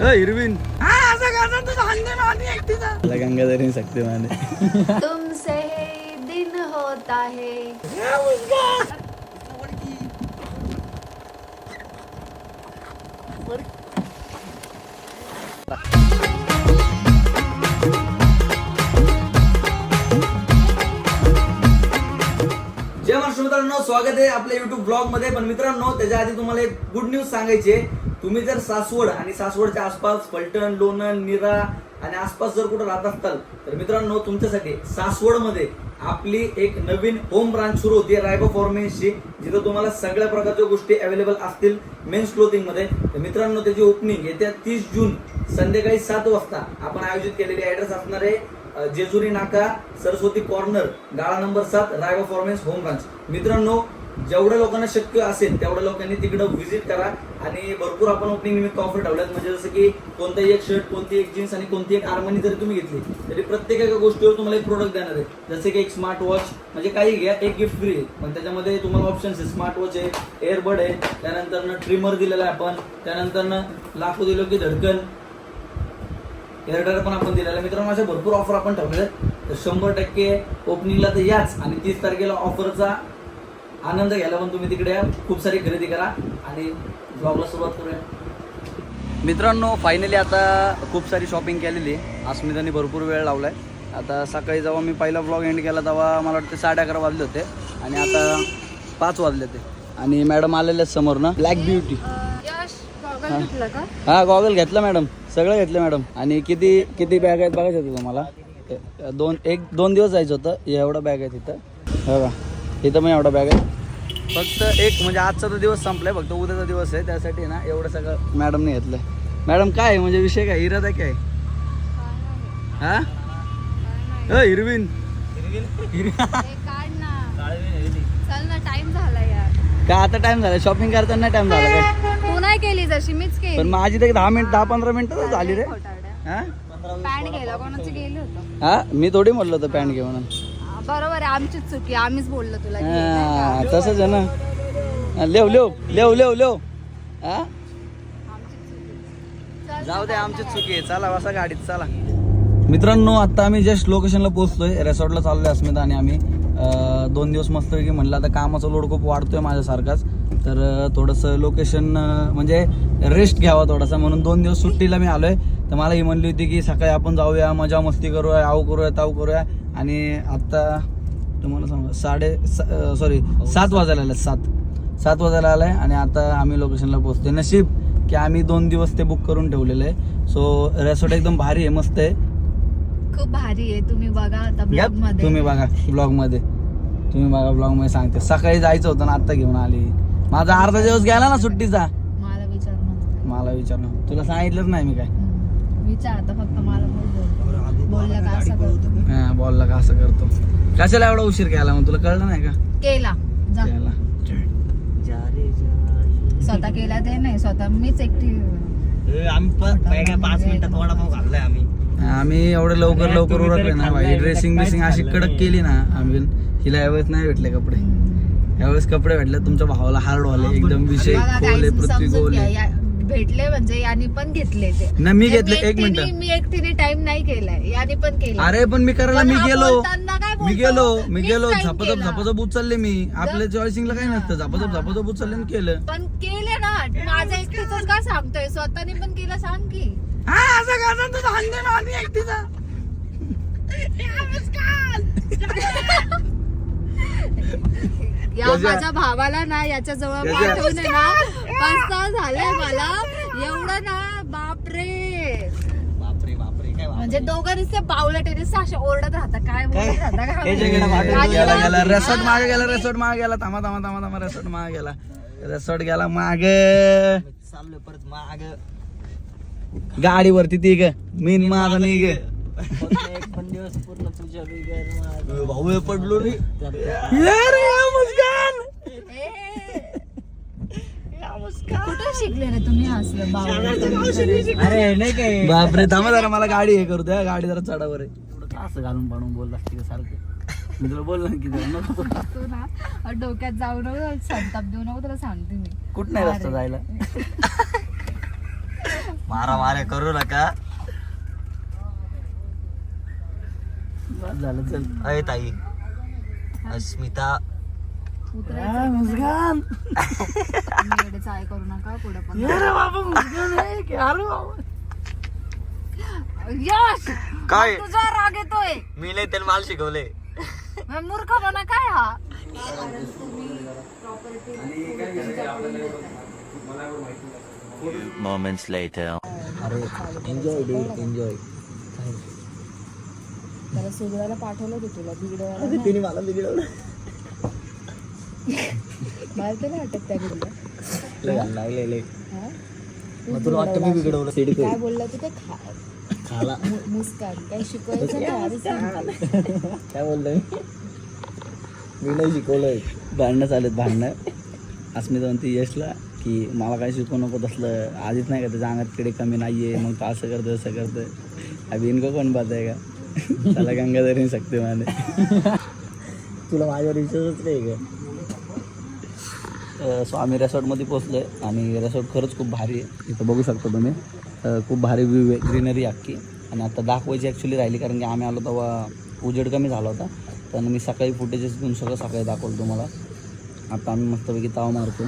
Heroine Gangadhari सकते माने तुमसे ही दिन होता है. जय नमस्कार मित्रांनो स्वागत आहे आपल्या युट्यूब ब्लॉगमध्ये पण मित्रांनो त्याच्या आधी तुम्हाला एक गुड न्यूज सांगायची तुम्ही जर सासवड आणि सासवडच्या आसपास फलटण लोणंद निरा आणि आसपास जर कुठं राहत असाल तर मित्रांनो तुमच्यासाठी सासवडमध्ये आपली एक नवीन होम ब्रांच सुरू होती रायबो फॉर्मेन्सची जिथं तुम्हाला सगळ्या प्रकारच्या गोष्टी अवेलेबल असतील मेन्स क्लोथिंगमध्ये. तर मित्रांनो त्याची ओपनिंग येत्या तीस जून संध्याकाळी सात वाजता आपण आयोजित केलेली ऍड्रेस असणार आहे. जेजुरी नाका सरस्वती कॉर्नर गाळा नंबर सात रायबा फॉर्मेन्स होम ब्रांच मित्रांनो जेवढ्या लोकांना शक्य असेल तेवढ्या लोकांनी तिकडं व्हिजिट करा आणि भरपूर आपण ओपनिंग निमित्त ऑफर ठेवल्यात. म्हणजे जसं की कोणताही एक शर्ट कोणती एक जीन्स आणि कोणती एक आर्मनी जरी तुम्ही घेतली तरी प्रत्येक एका गोष्टीवर तुम्हाला एक प्रोडक्ट देणार आहे. जसे की एक स्मार्ट वॉच म्हणजे काही घ्या एक गिफ्ट फ्री आहे. पण त्याच्यामध्ये तुम्हाला ऑप्शन्स आहे स्मार्ट वॉच आहे एअरबड आहे त्यानंतर ट्रिमर दिलेला आहे आपण त्यानंतर लाखो दिलो की धडकन हेअरड्रायर पण आपण दिलेला आहे. मित्रांनो अशा भरपूर ऑफर आपण ठेवलेल्या आहेत. तर शंभर टक्के ओपनिंगला तर याच आणि तीस तारखेला ऑफरचा आनंद घ्यायला पण तुम्ही तिकडे या. खूप सारी खरेदी करा आणि ब्लॉगला सुरुवात करूया. मित्रांनो फायनली आता खूप सारी शॉपिंग केलेली आहे. अस्मिताने भरपूर वेळ लावला आहे आता सकाळी जेव्हा मी पहिला ब्लॉग एंड केला तेव्हा मला वाटतं साडे अकरा वाजले होते. आणि आता पाच वाजले होते. आणि मॅडम आलेले आहेत समोर ना ब्लॅक ब्युटी यश गॉगल घेतलं का हा. गॉगल घेतला मॅडम सगळं घेतलं मॅडम आणि किती किती बॅग आहेत बघायचं होतं तुम्हाला? दोन एक दोन दिवस जायचं होतं. एवढं बॅग आहे तिथं बघा. इथं पण एवढा बॅग आहे फक्त एक म्हणजे आजचा तर दिवस संपलाय. फक्त उद्याचा दिवस आहे. त्यासाठी ना एवढं सगळं मॅडमने घेतलं मॅडम काय आहे? म्हणजे विषय काय? इरादा काय हा? हिरवीन हे काढ ना. चल ना टाइम झाला यार. का आता टाइम झाला? शॉपिंग करताना टाइम झाला का तू नाही केली जशी मीच केली. पण माझी तर दहा मिनिट दहा पंधरा मिनिटं झाली रे. हा? पॅन्ट घ्यायला कोणाची गेली होतं? हा? मी थोडी म्हणलो होतं पॅन्ट घे म्हणून हा, बरोबर आहे आमचीच चुकी आम्हीच बोललो तुला हा? तसंच आहे ना. हा, लेव लेव लेव लेव लेव. हा? जाऊ दे आमची चुकी आहे. चला बसा गाडीत चला. मित्रांनो आता आम्ही जस्ट लोकेशनला पोहोचलोय. रेसॉर्टला चाललोय अस्मिता आणि आम्ही. अं, दोन दिवस मस्त की म्हणलं आता कामाचा लोड खूप वाढतोय माझ्यासारखाच. तर थोडंसं लोकेशन म्हणजे रेस्ट घ्यावा थोडासा. म्हणून दोन दिवस सुट्टीला मी आलोय. तर मला ही म्हणली होती की सकाळी आपण जाऊया मजा मस्ती करूया आऊ करूया ताऊ करूया. आणि आता तुम्हाला सांगा साडे सॉरी सात वाजायला आले सात. सात वाजायला आलाय आणि आता आम्ही लोकेशनला पोहोचतोय. नशीब की आम्ही दोन दिवस ते बुक करून ठेवलेलं आहे. सो रेसॉर्ट एकदम भारी आहे मस्त आहे. खूप भारी आहे. तुम्ही बघा आता या ब्लॉगमध्ये तुम्ही बघा ब्लॉगमध्ये तुम्ही बघा ब्लॉगमध्ये सांगते. सकाळी जायचं होतं ना आता घेऊन आली. माझा अर्धा दिवस गेला ना सुट्टीचा. मला विचार. मला विचारलं तुला सांगितलंच नाही मी काय. हम्म. विचार आता फक्त मला बोल बोललं का असं करतो? हा, बोलला का असं करतो? कशाला एवढा उशीर केला मग? तुला कळलं नाही का? केला. जा. केला. स्वतः केला ते नाही स्वतः मीच एकटी. आम्ही पाच मिनिटात वडापाव खाल्लाय आम्ही. आम्ही एवढं लवकर लवकर उरकले ना भाई ड्रेसिंग बिसिंग अशी कडक केली ना आम्ही. हिला यावेळेस नाही भेटले कपडे. यावेळेस कपडे भेटले तुमच्या भावाला हार्ड वाले एकदम विषय पृथ्वी गोले भेटले म्हणजे यानी पण घेतले ते. नाही, मी घेतले, एक मिनिटं. मी एकटीने टाइम नाही केलाय याने पण केला अरे पण मी करायला मी गेलो. मी? गेलो मी गेलो झपाझप. झपाझप उचलले मी. आपल्या चॉईसिंगला काही नसतं झपाझप झपाझप उचलले आणि केलं. पण केले ना. माझं एकटीच का सांगतोय? स्वतःने पण केलं सांग की. हा, असं का सांगतो तो हंडे ना आणि एकटीचा. या त्याच्या- माझ्या भावाला ना याच्या जवळ त्याच्या- पाठवून आहे ना पाच तास झालंय मला. एवढं ना बापरे. बापरे बापरे. काय म्हणजे दोघं नुसते बावला टेनिस असे ओरडत राहतात काय बोलत राहता काय हे जगाला माहिती. वाटत गेला माझ्या- गेला रेसॉर्ट मागे गेला रेसॉर्ट मागे गेला. थांबा थांबा थांबा थांबा. रेसॉर्ट मागे गेला. रेसॉर्ट गेला माग. चाललोय परत माग. गाडीवरती ती ग. मीन माझा नाही ग एक पण दिवस पूर्ण तुझ्या बिगर भाऊ पडलो रे. कुठं शिकले रे तुम्ही असलं बावळट करायचं? अरे नाही काय. बापरे थांबा जरा मला गाडी हे करू द्या. गाडी जरा चढावर आहे एवढं का असं घालून पाडून बोलला असते सारखं? मी तुला बोललो ना की जरा नको. तू ना डोक्यात जाऊ नको संताप देऊ नको तुला सांगते मी. कुठं नाही रस्ता जायला? मारा मारा करू नका. झालं चल. अय ताई. अस्मिता. मुस्कान मी चाय करू नका पुढे पण बाबा मुस्कान आहे की? अरे बाबा. यश! काय? तुझा राग येतोय. मी नाही त्याला माल शिकवले. मग मूर्खपणा काय हा? Moments later. अरे एन्जॉय डे एन्जॉय त्याला सुगडायला पाठवलं होतं तुला बिघडवायला तिने मला बिघडवलं. मला तर नाही वाटत त्या घरी. लागले लय हा? मग तुला वाटतं मी बिघडवलं सिडी काय बोलला तू ते खा खाला. मु- मुस्कान. काय शिकवायचं नाही आधीच. काय बोलतोय मी? नाही शिकवलंय. भांडणं चालत भांडणं. अस्मिता म्हणते यशला की मला काय शिकवू नको तसलं. आधीच नाही का त्याच्या अंगात किडे कमी नाहीये मग तो असं करतं असं करतं अभि इनको कोण बात आहे का? त्याला गंगाधरी शकते माने तुला माझ्यावर विश्वासच नाही का? सो आम्ही रेसॉर्टमध्ये पोचलो आहे आणि रेसॉर्ट खरंच खूप भारी आहे. इथं बघू शकता तुम्ही. खूप भारी व्ह्यू आहे ग्रीनरी अख्खी. आणि आता दाखवायची ॲक्च्युली राहिली कारण की आम्ही आलो तेव्हा उजेड कमी झाला होता. तर मी सकाळी फुटेजेस घेऊन सगळं सकाळी दाखवलं तुम्हाला. आता आम्ही मस्तपैकी ताव मारतो.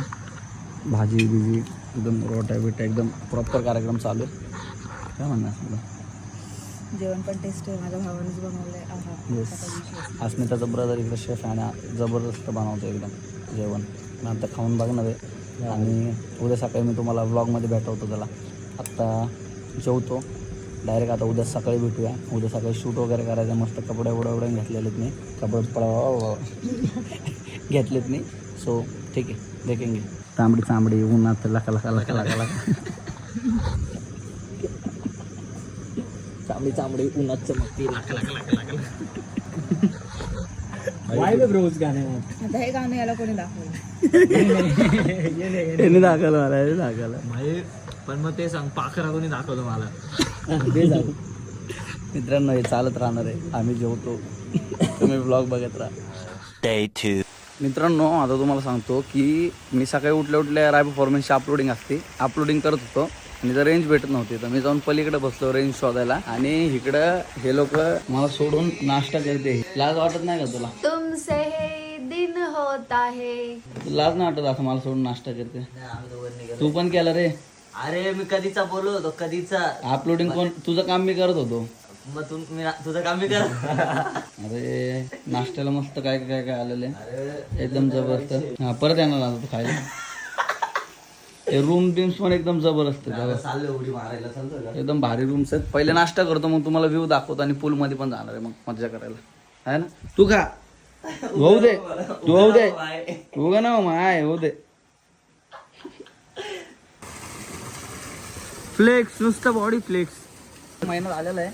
भाजी बिजी एकदम रोटा बिटा एकदम प्रॉपर कार्यक्रम चालू आहे. काय म्हणणार तुला जेवण पण टेस्ट आहे माझ्या भावानेच बनवलंय. अस्मिताचा ब्रदर इकडे शेफ आहे आणि जबरदस्त बनवतो एकदम जेवण. मी आता खाऊन बघणार आहे. आणि उद्या सकाळी मी तुम्हाला व्लॉगमध्ये भेटवतो त्याला. आत्ता जेवतो. डायरेक्ट आता उद्या सकाळी भेटूया. उद्या सकाळी शूट वगैरे करायचं. मस्त कपडे वडे वडे घेतलेलेत मी. कपडे पडा घेतलेत मी. सो ठीक आहे. देखेंगे. तांबडी तांबडी उन्हात लका लका लका लका लका चांबडी चांबडी उन्हात चमकती. लाख लाख लाख लाख वाय ब्रोज गाणे आता हे गाणं याला कोणी दाखवलं? मला दाखवलं. भाई पण मग ते सांग पाखरा कोणी दाखवलं मला? मित्रांनो हे चालत राहणार आहे. आम्ही जेवतो. तुम्ही ब्लॉग बघत राहा. Day two. मित्रांनो आता तुम्हाला सांगतो की मी सकाळी उठल्या उठल्या राय परफॉर्मन्सची अपलोडिंग असते. अपलोडिंग करत होतो. आणि जर रेंज भेटत नव्हती. तर मी जाऊन पलीकडे बसलो रेंज शोधायला. आणि इकडं हे लोक मला सोडून नाश्ता करते. लाज वाटत नाही का तुला? तुमसे हे दिन होता है तुला लाज नाही वाटत असं मला सोडून नाश्ता करते. तू पण केलं रे. अरे मी कधीचा बोललो होतो कधीचा? अपलोडिंग कोण तुझं काम मी करत होतो. मग तू मी तुझं काम मी कर अरे नाश्त्याला मस्त काय काय काय आलेलं आहे. एकदम जबरदस्त. हा परत येणार आता खायला. रूम बिम्स पण एकदम जबरदस्त आहेत. बघा. चाललो उडी मारायला चालतो का एकदम भारी रूम्स आहेत. पहिले नाश्ता करतो मग तुम्हाला व्ह्यू दाखवतो आणि पूल मध्ये पण जाणार आहे मग मजा करायला. आहे ना? तू खा. होऊ दे. तू होऊ दे. तू का ना माय होऊ दे. फ्लेक्स नुसतं बॉडी फ्लेक्स महिना झालेला आहे.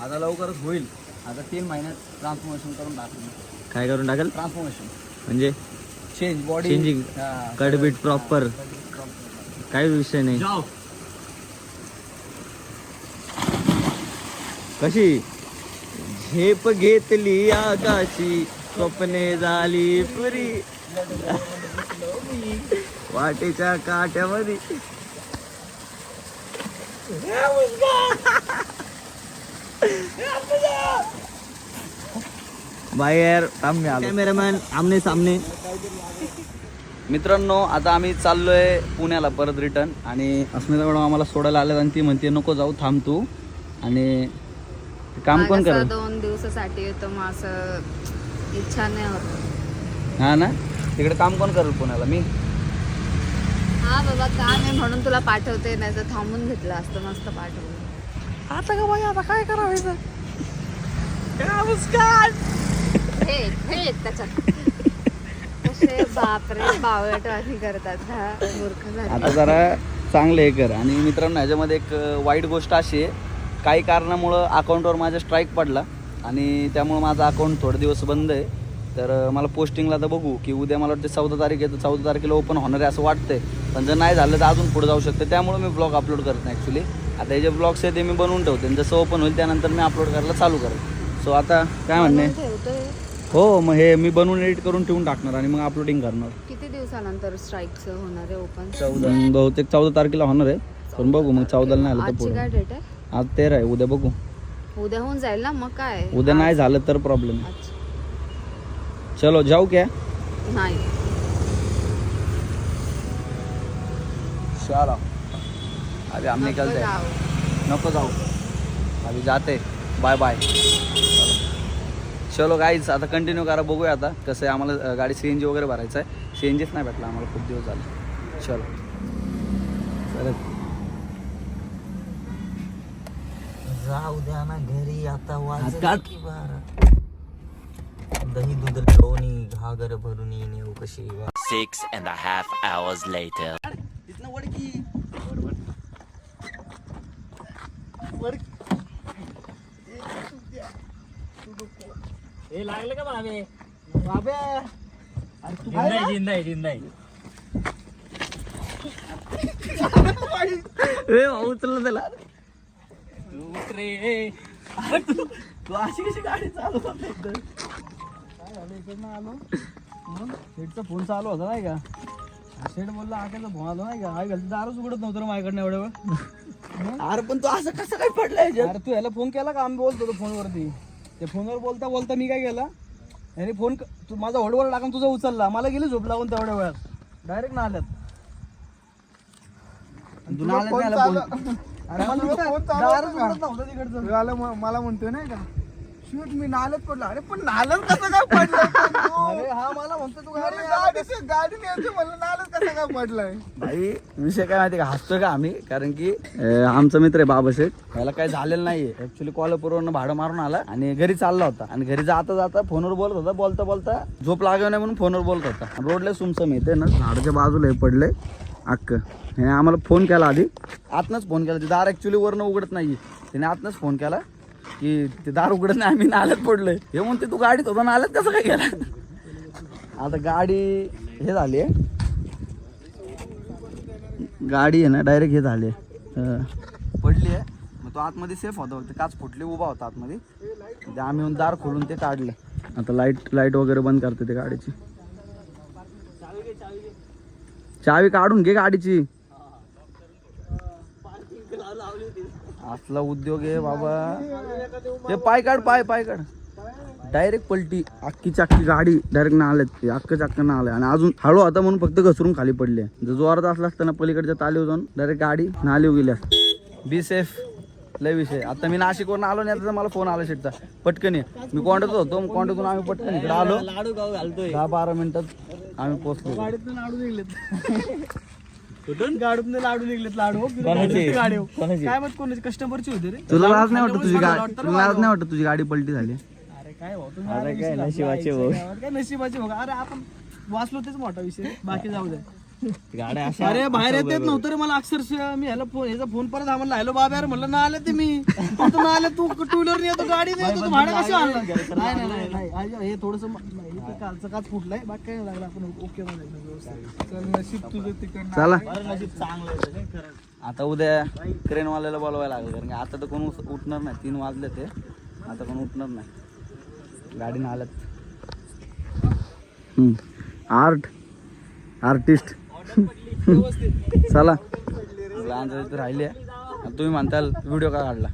आता लवकरच होईल. आता तीन महिन्यात ट्रान्सफॉर्मेशन करून टाकलं काय करून टाकल? ट्रान्सफॉर्मेशन म्हणजे? Change body Changing. कडबीट प्रॉपर काही विषय नाही. कशी? झेप घेतली आकाशी स्वप्ने झाली पुरी. वाटेच्या काट्यामध्ये. बाहेर कॅमेरामॅन आमने सामने. मित्रांनो आता आम्ही चाललोय पुण्याला परत रिटर्न आणि अस्मिता मॅडम आम्हाला सोडायला आल्यात आणि ती म्हणते नको जाऊ थांब तू. आणि काम कोण करत दोन दिवसासाठी येतो मग असं इच्छा नाही होत. हा ना? तिकडे काम कोण करत पुण्याला? मी? हा बाबा काम आहे म्हणून तुला पाठवते नाही तर थांबून घेतलं असतं मस्त पाठवलं आता का बाई आता काय करायचं? आता जरा चांगलं हे कर. आणि मित्रांनो ह्याच्यामध्ये एक वाईट गोष्ट अशी आहे. काही कारणामुळं अकाउंटवर माझा स्ट्राईक पडला. आणि त्यामुळं माझं अकाउंट थोडे दिवस बंद आहे. तर मला पोस्टिंगला तर बघू की उद्या मला वाटतं चौदा तारीख आहे. तर चौदा तारखेला ओपन होणार आहे असं वाटतंय. पण जर नाही झालं तर अजून पुढे जाऊ शकते. त्यामुळे मी ब्लॉग अपलोड करत नाही ॲक्च्युली आता हे जे ब्लॉग्स आहे ते मी बनवून ठेवते. जसं ओपन होईल त्यानंतर मी अपलोड करायला चालू करेल सो आता काय म्हणणे? हो मग हे मी बनवून एडिट करून ठेवून टाकणार आणि मग अपलोडिंग करणार. किती दिवसानंतर स्ट्राईकचं होणार आहे ओपन चौदा. बहुतेक चौदा तारखेला होणार आहे. पण बघू मग चौदाला नाही आलं तर आजची पुढे. काय डेट आहे? आज तेरा आहे उद्या बघू. उद्या होऊन जाईल ना मग काय? उद्या नाही झालं तर प्रॉब्लेम अच्छा. चलो जाऊ क्या? नाही. चलो अभी हम हैं जाऊ. नको जाऊ. अभी जाते. बाय बाय चलो गाईज आता कंटिन्यू करा बघूया आता कसं आहे. आम्हाला गाडी सी एन जी वगैरे भरायचं आहे. सी एन जीच नाही भेटला आम्हाला खूप दिवस झाले. चलो. जाऊ द्या ना घरी आता बारा. दही दूध लोणी घागर भरून येऊ कशी. Six and a half hours later. हे लागलं का बाबे. बाबे जिंदाई जिंदाई जिंदाई. ए भाऊ उचललं त्याला. उतरे तू अशी कशी गाडी चालवत शेटचा फोन चालू होता नाही का? शेट बोलला आकाचा फोन आलो नाही का? आई घालती दारूच उघडत नव्हतं रे माझ्याकडनं एवढ्या वेळ अरे पण तू असं कसं काय पडलाय याच्यात? अरे तू याला फोन केला का? आम्ही बोलतो तो फोनवरती. त्या फोनवर बोलता बोलता मी काय केला? याने फोन तू माझा होडवर टाकून तुझा उचलला. मला गेली झोप लागून तेवढ्या वेळात. डायरेक्ट ना आल्यात. तू फोन. अरे मला तिकडचं. आलं मला म्हणतोय नाही का? शूट मी नाल्यात पडलो. अरे पण नाल्यात कसं काय पडलं? अरे हा मला म्हणतो तू गाडी गाडी गाडी न्यायची म्हणलं नाल्यात कसं काय पडलंय? भाई विषय काय माहिती का? हसतोय का आम्ही? कारण की अं, आमचा मित्र आहे बाबा शेठ याला काही झालेलं नाहीये. ऍक्च्युली कोल्हापूरवरनं भाडं मारून आला आणि घरी चालला होता. आणि घरी जाता जाता फोनवर बोलत होता बोलता बोलता झोप लागव नाही म्हणून फोनवर बोलत होता. रोडला सुमसम येते ना. झाडाच्या बाजूला हे पडलंय. अक्क ह्याने आम्हाला फोन केला आधी. आतनच फोन केला. ते दार ऍक्च्युली वरनं उघडत नाही त्याने आतनच फोन केला. की ते दार उघडत नाही आम्ही नाल्यात पडलोय. हे म्हणते तू गाडीत होता नाल्यात कसं काय गेला? आता गाडी हे झाली आहे. गाडी आहे ना डायरेक्ट हे झाली पडली आहे. मग तो आतमध्ये सेफ होता फक्त काच फुटली उभा होता आतमध्ये. ते आम्ही येऊन दार खोलून ते काढले. आता लाइट लाइट वगैरे बंद करते ते गाडीची. चावी काढून घे गाडीची. असला उद्योग आहे बाबा. हे पाय काढ पाय पाय काढ. डायरेक्ट पलटी. अख्खी चाक्की गाडी डायरेक्ट नाल्यात ते. अख्खं चक्क नाल्या आणि अजून हळू होता म्हणून फक्त घसरून खाली पडले. जर जोरात असला असताना पलीकडच्या तालीव जाऊन डायरेक्ट गाडी नालीव गेली असते. बी सेफ लय विषय आता मी नाशिकवरून आलो नाही आता मला फोन आला शेटचा पटकन ये. मी कोंडत होतो. मग कोंडातून आम्ही पटकन इकडे आलो. दहा बारा मिनिटात आम्ही पोहोचलो. कुठून गाडीतून लाडू निघलेत लाडू. हो, कोणाचे? गाडी हो. कोणाचे? काय मग कोणाची? कस्टमरची होती रे? तुला लाज नाही वाटत तुझी गाडी वाटतं तुला लाज नाही वाटत तुझी गाडी पलटी झाली? अरे काय भाऊ तुम्ही आले विषय नशिबाचे भाऊ. काय नशिबाचे भाऊ? अरे आपण वाचलो तेच मोठा विषय. बाकी जाऊ दे. गाड्या अरे बाहेर येतेच नव्हतं रे मला अक्षरशः. मी ह्याला फोन ह्याचा फोन परत म्हणला हॅलो बाबा यार म्हणलं ना आले ते मी. आता ना आले तू टू व्हीलर येतो गाडी नाही येतो तू भाडं कसं आणलं? नाही नाही नाही नाही. आज हे थोडस कालचं काच फुटलंय. बाकी काय नाही लागलं आपण ओके मध्ये एकदम व्यवस्थित. चल नशीब तुझं तिकडनं. चला. नशीब चांगलं. आता उद्या क्रेनवाल्याला बोलवायला लागेल कारण की आता तर कोण उस- उठणार नाही. तीन वाजले ते. आता कोण उठणार नाही. गाडीनं आल्यात. आर्ट. आर्टिस्ट. चला. लहान तर राहिले तुम्ही म्हणताल व्हिडिओ का काढला?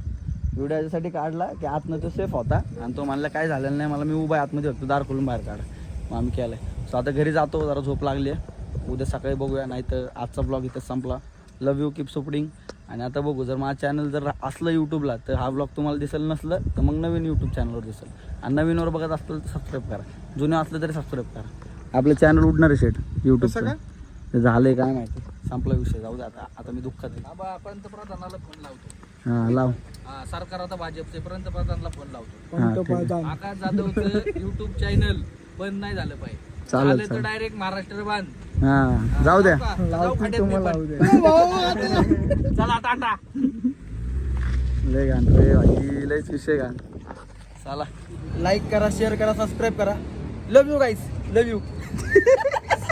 व्हिडिओ याच्यासाठी काढला की आतनं तो सेफ होता. आणि तो म्हणला काय झालेलं नाही मला मी उभा आहे आतमध्ये होतो दार खोलून बाहेर काढा. मग आम्ही केलं सो आता घरी जातो जरा झोप लागली आहे. उद्या सकाळी बघूया नाही तर आजचा ब्लॉग इथं संपला. लव यू कीप सुपडिंग आणि आता बघू जर माझं चॅनल जर असलं यूट्यूबला तर हा ब्लॉग तुम्हाला दिसेल नसलं तर मग नवीन यूट्यूब चॅनलवर दिसेल. आणि नवीनवर बघत असलं तर सबस्क्राईब करा. जुने असलं तरी सबस्क्राईब करा. आपलं चॅनल उडणार आहे शेट यूट्यूबचं ते झालंय काय माहिती? संपला विषय जाऊ दे आता. आता मी दुःखात आहे. बाबा पंतप्रधानाला फोन लावतो. हां लाव. हा, सरकार आता भाजपचे पंतप्रधानाला फोन लावतो. हां आहे. आकाश जाधवचं युट्यूब चॅनल बंद नाही झालं पाहिजे. चालेल झालं तर चालेल. डायरेक्ट महाराष्ट्र बांध हां जाऊ द्या जाऊ फाट्यात मी पण. चला टाटा लय भाई लयच विषय चला. लाईक करा शेअर करा सबस्क्राईब करा. Love you guys love you